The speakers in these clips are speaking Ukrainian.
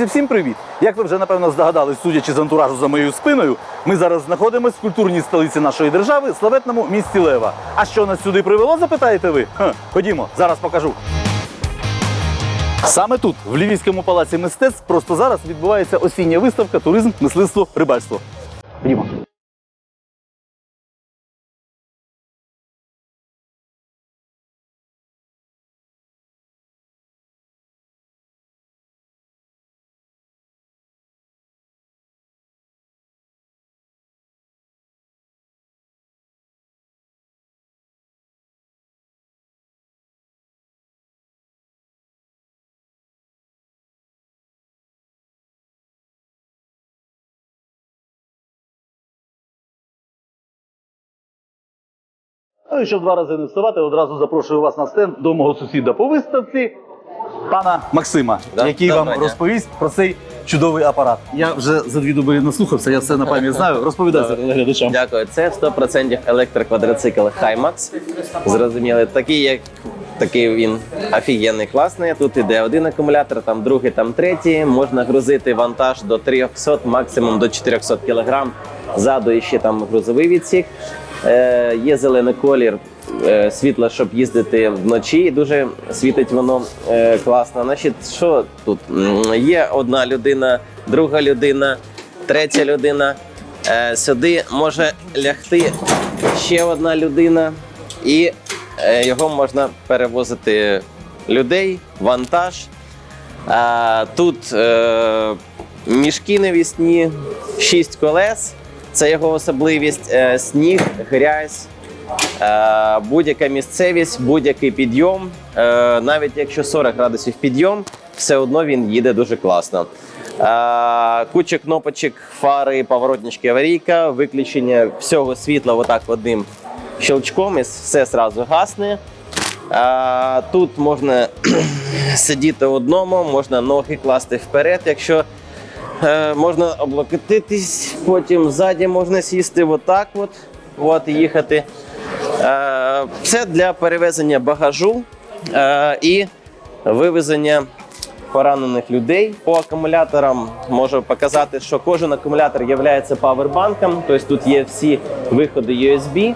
Друзі, всім привіт! Як ви вже напевно здогадались, судячи з антуражу за моєю спиною, ми зараз знаходимося в культурній столиці нашої держави, славетному місті Лева. А що нас сюди привело, запитаєте ви? Ха, ходімо, зараз покажу. Саме тут, в Львівському палаці мистецтв, просто зараз відбувається осіння виставка Туризм, мисливство, рибальство. Ходімо. Ну і щоб два рази не вставати, одразу запрошую вас на стенд до мого сусіда по виставці, пана Максима, Да, який вам доброго розповість про цей чудовий апарат. Я вже за дві доби наслухався, я все на пам'ять знаю. Розповідайте глядачам. Дякую. Це 100% електроквадроцикл Himax. Зрозуміли, такий, як такий він офігенний, класний. Тут іде один акумулятор, там другий, там третій. Можна грузити вантаж до 300, максимум до 400 кг. Ззаду і ще там грузовий відсік. Е, є зелений колір, е, світло, щоб їздити вночі. Дуже світить воно е, класно. Значить, що тут? Є одна людина, друга людина, третя людина. Сюди може лягти ще одна людина, і його можна перевозити людей, вантаж. Тут мішки навісні, 6 колес. Це його особливість. Е, сніг, грязь, е, будь-яка місцевість, будь-який підйом. Е, навіть якщо 40 градусів підйом, все одно він їде дуже класно. Куча кнопочок, фари, поворотнички, аварійка, виключення всього світла отак одним щелчком, і все одразу гасне. Тут можна сидіти одному, можна ноги класти вперед, якщо можна облокотитись, потім ззаді можна сісти отак от, от і їхати. Е, це для перевезення багажу е, і вивезення поранених людей. По акумуляторам можу показати, що кожен акумулятор є павербанком, тобто тут є всі виходи USB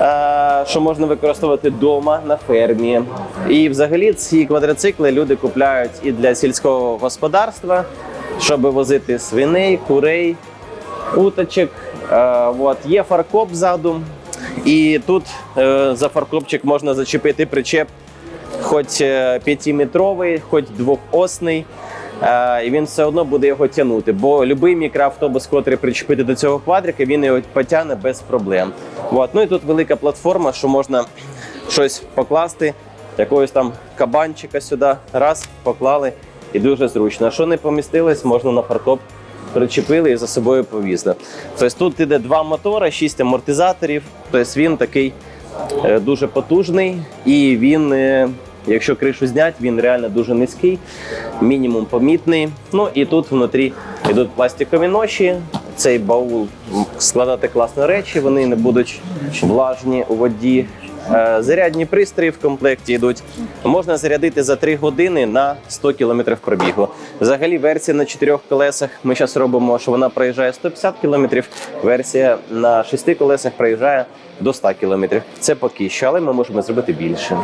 е, що можна використовувати вдома на фермі. І взагалі ці квадроцикли люди купляють і для сільського господарства, щоб возити свиней, курей, уточок. Е, От. Є фаркоп ззаду, і тут е, за фаркопчик можна зачепити причеп, хоч 5-метровий, хоч двохосний. Е, І він все одно буде його тягнути, бо будь-який мікроавтобус, котрий причепити до цього квадрика, він його потягне без проблем. От. Ну і тут велика платформа, що можна щось покласти, якогось там кабанчика сюди, раз, поклали, і дуже зручно. А що не помістилось, можна на фаркоп причепили і за собою повізли. Тобто тут іде два мотори, шість амортизаторів. Тобто він такий е, дуже потужний і він. е, Якщо кришу зняти, він реально дуже низький, мінімум помітний. Ну і тут внутрі йдуть пластикові ноші. Цей баул складати класно речі, вони не будуть влажні у воді. Е, Зарядні пристрої в комплекті йдуть. Можна зарядити за 3 години на 100 км пробігу. Взагалі, версія на 4 колесах. Ми зараз робимо, що вона проїжджає 150 км. Версія на 6 колесах проїжджає до 100 км. Це поки що, але ми можемо зробити більше.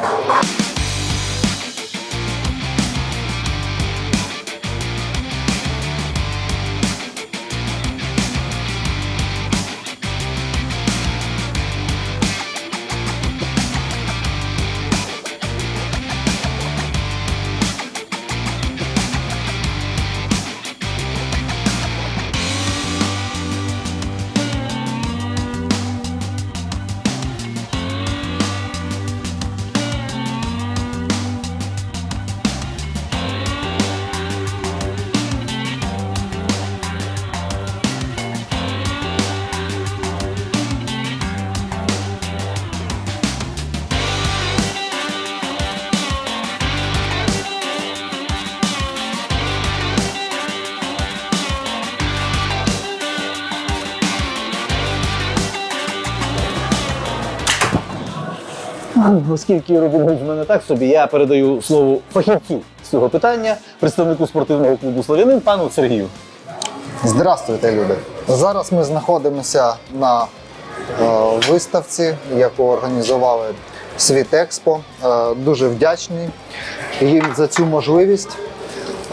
Оскільки Робін в мене так собі, я передаю слово фахівцю з цього питання представнику спортивного клубу Славянин пану Сергію. Здравствуйте, люди! Зараз ми знаходимося на е, виставці, яку організували Світекспо. Е, дуже вдячний їм за цю можливість.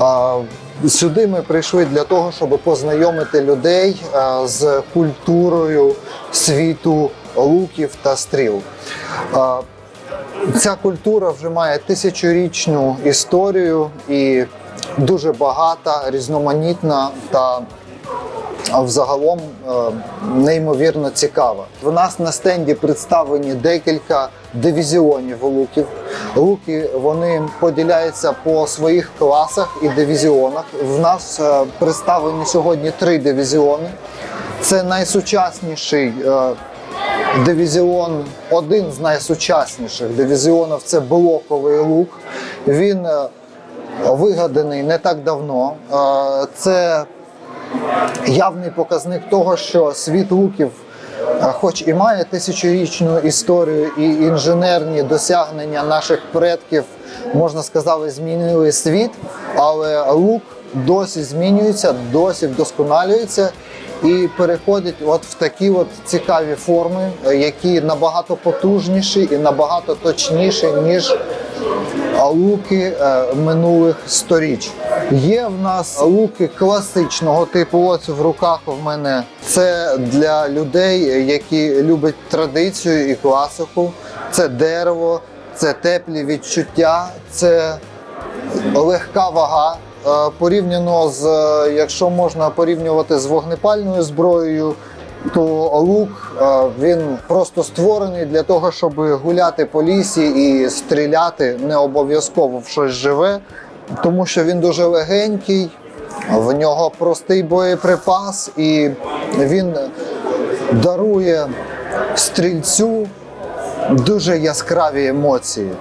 Е, сюди ми прийшли для того, щоб познайомити людей е, з культурою світу луків та стріл. Е, Ця культура вже має тисячорічну історію і дуже багата, різноманітна та взагалом е, неймовірно цікава. В нас на стенді представлені декілька дивізіонів луків. Луки вони поділяються по своїх класах і дивізіонах. В нас е, представлені сьогодні три дивізіони. Це найсучасніший е, дивізіон, один з найсучасніших дивізіонів це блоковий лук. Він е, вигаданий не так давно. Е, Це явний показник того, що світ луків, е, хоч і має тисячорічну історію, і інженерні досягнення наших предків, можна сказати, змінили світ, але лук досі змінюється, досі вдосконалюється. І переходить от в такі от цікаві форми, е, які набагато потужніші і набагато точніші, ніж луки е, минулих сторіч. Є в нас луки класичного типу. Ось в руках в мене це для людей, які люблять традицію і класику. Це дерево, це теплі відчуття, це легка вага. Е, Порівняно з, е, якщо можна порівнювати з вогнепальною зброєю, то лук е, він просто створений для того, щоб гуляти по лісі і стріляти не обов'язково в щось живе, тому що він дуже легенький, в нього простий боєприпас, і він дарує стрільцю дуже яскраві емоції.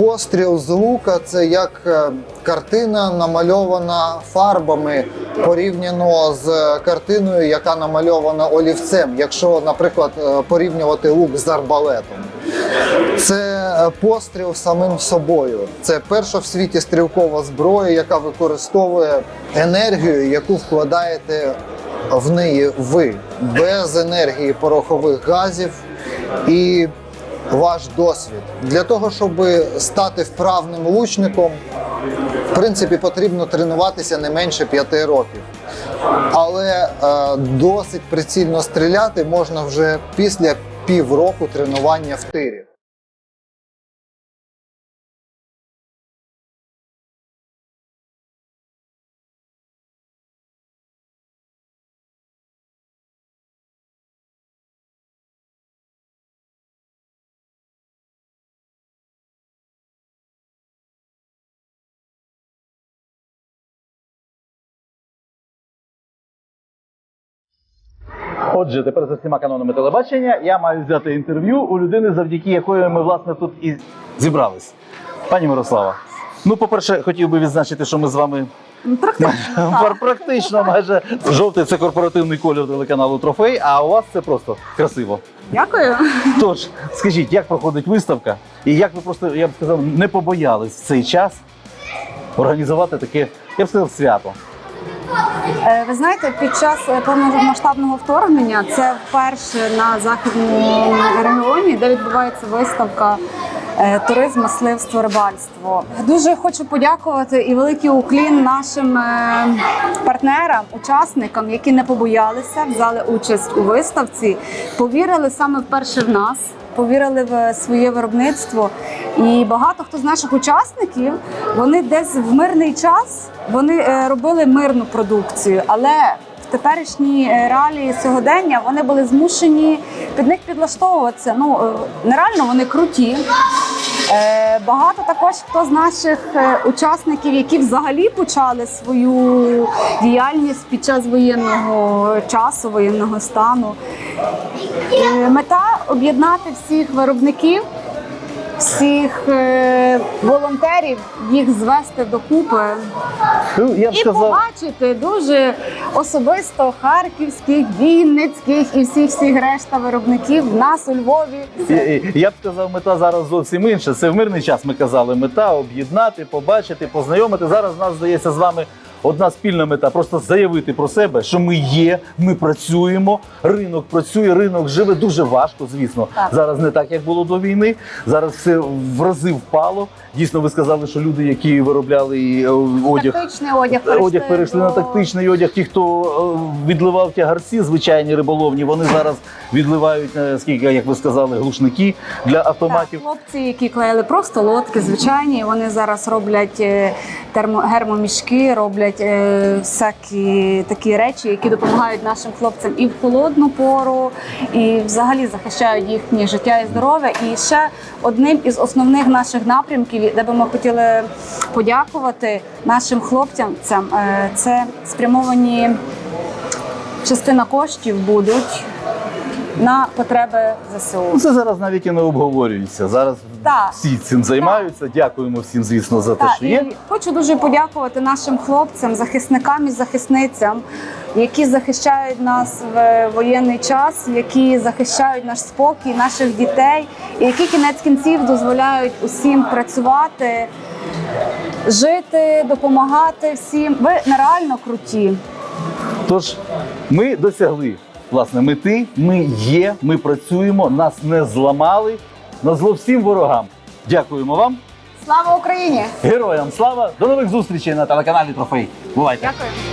Постріл з лука це як е, картина намальована фарбами порівняно з картиною, яка намальована олівцем, якщо, наприклад, е, порівнювати лук з арбалетом. Це е, постріл самим собою. Це перша в світі стрілкова зброя, яка використовує енергію, яку вкладаєте в неї ви, без енергії порохових газів і ваш досвід. Для того, щоб стати вправним лучником, в принципі, потрібно тренуватися не менше 5 років. Але е, досить прицільно стріляти можна вже після півроку тренування в тирі. Отже, тепер за всіма канонами телебачення я маю взяти інтерв'ю у людини, завдяки якої ми власне тут і зібрались. Пані Мирослава. Ну, по-перше, хотів би відзначити, що ми з вами Пар- практично майже жовтий це корпоративний колір телеканалу Трофей, а у вас це просто красиво. Дякую. Тож, скажіть, як проходить виставка, і як ви просто, я б сказав, не побоялись в цей час організувати таке, я б сказав, свято. Е, Ви знаєте, під час е, повномасштабного вторгнення це вперше на західному регіоні, де відбувається виставка е, туризм, мисливство, рибальство. Дуже хочу подякувати і великий уклін нашим партнерам, учасникам, які не побоялися, взяли участь у виставці, повірили саме вперше в нас. Повірили в своє виробництво, і багато хто з наших учасників вони десь в мирний час вони е, робили мирну продукцію, але в теперішній е, реалії сьогодення вони були змушені під них підлаштовуватися. Ну е, нереально вони круті. Багато також хто з наших учасників, які взагалі почали свою діяльність під час воєнного часу, воєнного стану. Мета об'єднати всіх виробників всіх е, волонтерів, їх звести докупи Ну, Я б і сказав, побачити дуже особисто харківських, вінницьких і всіх всіх решта виробників в нас у Львові. І- Я б сказав, мета зараз зовсім інша. Це в мирний час ми казали. Мета об'єднати, побачити, познайомити. Зараз нас здається з вами одна спільна мета просто заявити про себе, що ми є, ми працюємо. Ринок працює, ринок живе дуже важко. Звісно, Так. зараз не так, як було до війни. Зараз все в рази впало. Дійсно, ви сказали, що люди, які виробляли е, одяг. Тактичний одяг перейшли, Одяг перейшли до... на тактичний одяг. Ті, хто е, відливав тягарці, звичайні риболовні, вони зараз відливають, е, скільки, як ви сказали, глушники для Так, автоматів. хлопці, які клеїли просто лодки, звичайні, вони зараз роблять термо, гермомішки, роблять е, всякі такі речі, які допомагають нашим хлопцям і в холодну пору, і взагалі захищають їхнє життя і здоров'я. І ще одним із основних наших напрямків, де би ми хотіли подякувати нашим хлопцям, е, це спрямовані частина коштів будуть на потреби ЗСУ. Ну, Це зараз навіть і не обговорюється. Зараз Так. всі цим займаються. Дякуємо всім, звісно, за те, Так, що є. і хочу дуже подякувати нашим хлопцям, захисникам і захисницям, які захищають нас в воєнний час, які захищають наш спокій, наших дітей, і які кінець кінців дозволяють усім працювати, жити, допомагати всім. Ви нереально круті. Тож ми досягли власне мети. Ми є, ми працюємо, нас не зламали. На зло всім ворогам. Дякуємо вам, Слава Україні! героям слава! До нових зустрічей на телеканалі Трофей. Бувайте! Дякую.